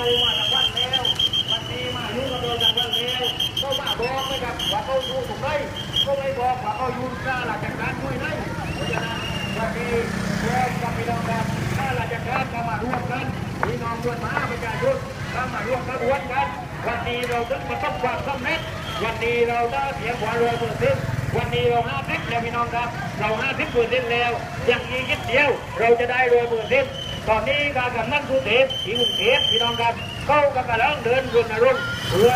มาจากวัดแลววันนี้มาอยู่กับเราจากวัดแลวก็มาบอกนะครับว่าเขาอยู่ตรงไหนก็ไม่บอกว่าเขาอยู่ข้าหล่ะจากการด้วยไหนเพราะฉะนั้นวันนี้แย่กับพี่น้องครับถ้าราชการจะมาร่วมกันพี่น้องชวนมาประชาชนก็มาร่วมกันวนกัน วันนี้เราต้องมปต้องความสำเร็จวันนี้เราได้เสียงหัวเรือเปอร์ซึ่งวันนี้เราห้าทิพแล้วพี่น้องครับ เราห้าเพชรเปอร์ซ็นต์แล้วอยางมีคิดเดียว เราจะได้รวยเปอร์ซ็นต์ ตอนนี้การกำนันกรุงเทพที่กรุงเทพพี่น้องครับเข้ากำลังเดินรณรงค์เพื่อ